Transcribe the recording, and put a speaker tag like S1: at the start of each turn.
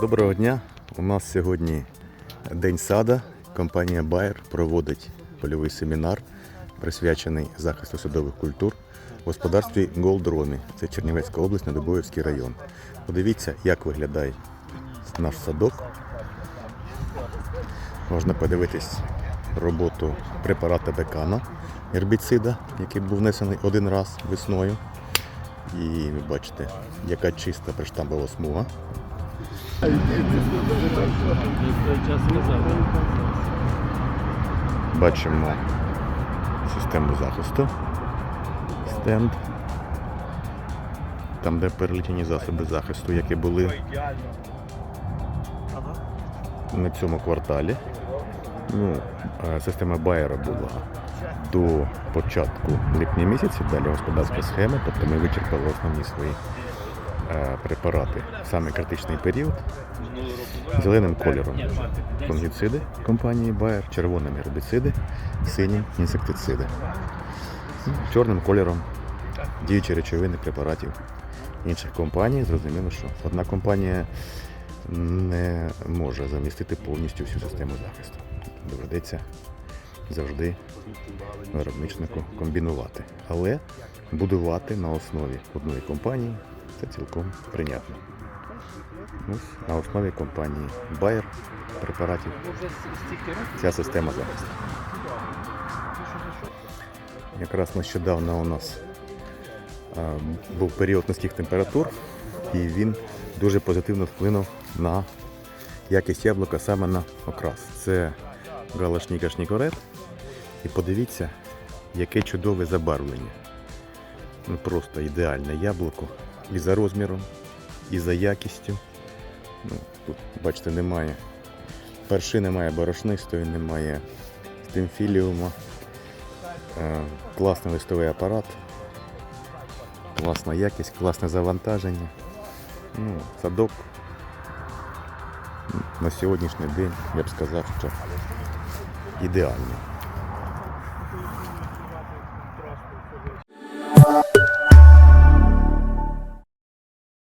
S1: Доброго дня. У нас сьогодні День сада. Компанія Bayer проводить польовий семінар, присвячений захисту садових культур в господарстві Голдрони. Це Чернівецька область, Недобоївський район. Подивіться, як виглядає наш садок. Можна подивитись роботу препарата Бекана, гербіцида, який був внесений один раз весною. І ви бачите, яка чиста приштамбова смуга. Бачимо систему захисту. Стенд. Там, де перелітні засоби захисту, які були на цьому кварталі. Ну, е, система Байера була до початку липня місяці, далі господарська схема, тобто ми вичерпали основні свої препарати в саме критичний період. Зеленим кольором фунгіциди компанії Bayer, червоним гербіциди, синім інсектициди. Чорним кольором діючі речовини препаратів інших компаній. Зрозуміло, що одна компанія не може замістити повністю всю систему захисту. Доведеться завжди виробничнику комбінувати. Але будувати на основі одної компанії це цілком прийнятно. Ось на основі компанії Bayer препаратів ця система захисту. Якраз нещодавно у нас е, був період низьких температур, і він дуже позитивно вплинув на якість яблука саме на окрас. Це галашніка шнікорет. І подивіться, яке чудове забарвлення. Ну, просто ідеальне яблуко і за розміром, і за якістю. Ну, тут, бачите, немає перши, немає борошнистої, немає стимфіліума. Е, класний листовий апарат, класна якість, класне завантаження. Ну, садок на сьогоднішній день я б сказав, що ідеальний.